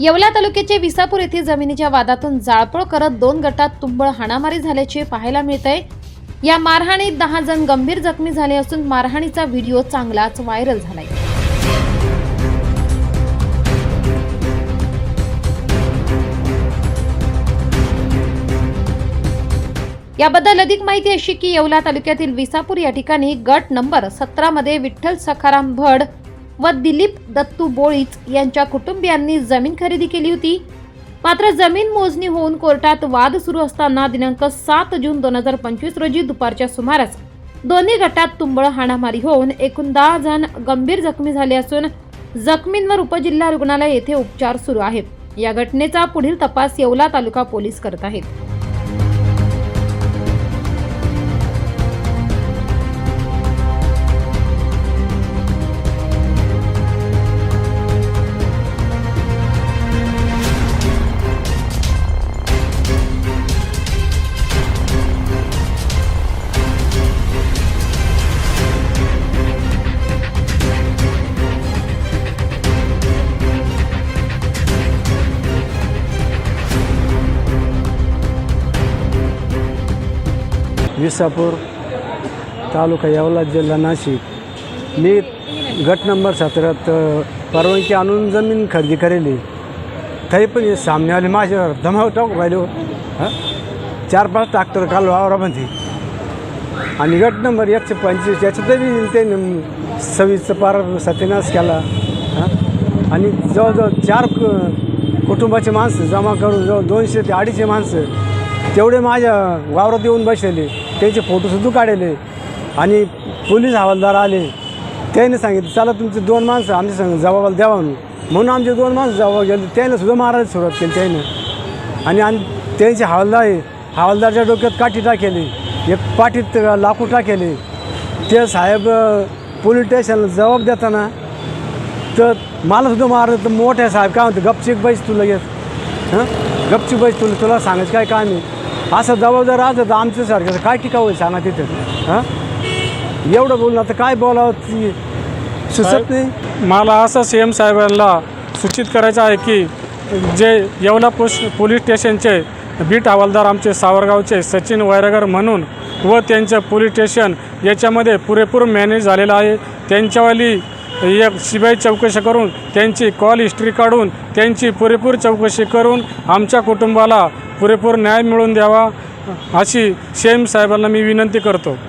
येवला तालुक्याचे विसापूर येथे जमिनीच्या वादातून जाळपोळ करत दोन गटात तुंबळ हाणामारी झाल्याचे पाहायला मिळतंय. या मारहाणीत दहा जण गंभीर जखमी झाले असून मारहाणीचा व्हिडिओ चांगलाच व्हायरल झालाय. याबद्दल अधिक माहिती अशी की येवला तालुक्यातील विसापूर या ठिकाणी गट नंबर सतरामध्ये विठ्ठल सखाराम भड व दिलीप दत्तू बोळीच यांच्या कुटुंबियांनी जमीन खरेदी केली होती. मात्र जमीन मोजणी होऊन कोर्टात वाद सुरू असताना दिनांक सात जून दोन हजार पंचवीस रोजी दुपारच्या सुमारास दोन्ही गटात तुंबळ हाणामारी होऊन एकूण दहा जण गंभीर जखमी झाले असून जखमींवर उपजिल्हा रुग्णालय येथे उपचार सुरू आहेत. या घटनेचा पुढील तपास येवला तालुका पोलीस करत आहेत. विसापूर तालुका येवला जिल्हा नाशिक. मी गट नंबर सतरात परवानगी आणून जमीन खरेदी करेली. तरी पण हे सामनेवाले माझ्यावर. दमाव टाकू राहिले. हो. चार पाच ट्रॅक्टर काल वावरामध्ये आणि गट नंबर एकशे पंचवीस याच्यातही ते सव्वीसचा पार सत्यनाश केला. हां? आणि जवळजवळ चार कुटुंबाचे माणसं जमा करून जवळ दोनशे ते अडीचशे माणसं तेवढे माझ्या वावरात येऊन बसलेले. त्यांचे फोटोसुद्धा काढले आणि पोलीस हवालदार आले. त्याने सांगितलं चला तुमचे दोन माणसं आमच्या संग जबाबाला द्यावा म्हणून. आमचे दोन माणसं जबाब गेले. त्याने सुद्धा मारायला सुरुवात केली त्याने. आणि आणि त्यांचे हवालदार आहे हवालदारच्या डोक्यात काठी टाकेली. एक पाठीत लाकूड टाकेले. ते साहेब पोलीस स्टेशनला जबाब देताना तर मला सुद्धा मारलं. तर मोठ्या साहेब काय म्हणते गपचिक बैस तुला लगेच. हां? गपचिक बैस तुला तुला सांगायचं काय काम आहे? असं जबाबदार राहतं तर आमच्यासारखं काय टिकाव होईल सांगा तिथं? हां? एवढं बोलणं आता काय बोलावं ती? सुचत नाही? मला असं सी एम साहेबांना सूचित करायचं आहे की जे येवला पोस पोलीस स्टेशनचे बीट हवालदार आमचे सावरगावचे सचिन वैरागर म्हणून व त्यांचं पोलीस स्टेशन याच्यामध्ये पुरेपूर मॅनेज झालेलं आहे. त्यांच्यावाली एक शिबाई चौकशी करून त्यांची कॉल हिस्ट्री काढून त्यांची पुरेपूर चौकशी करून आमच्या कुटुंबाला पुरेपूर न्याय मिळवून द्यावा अशी शेम साहेबांना मी विनंती करतो.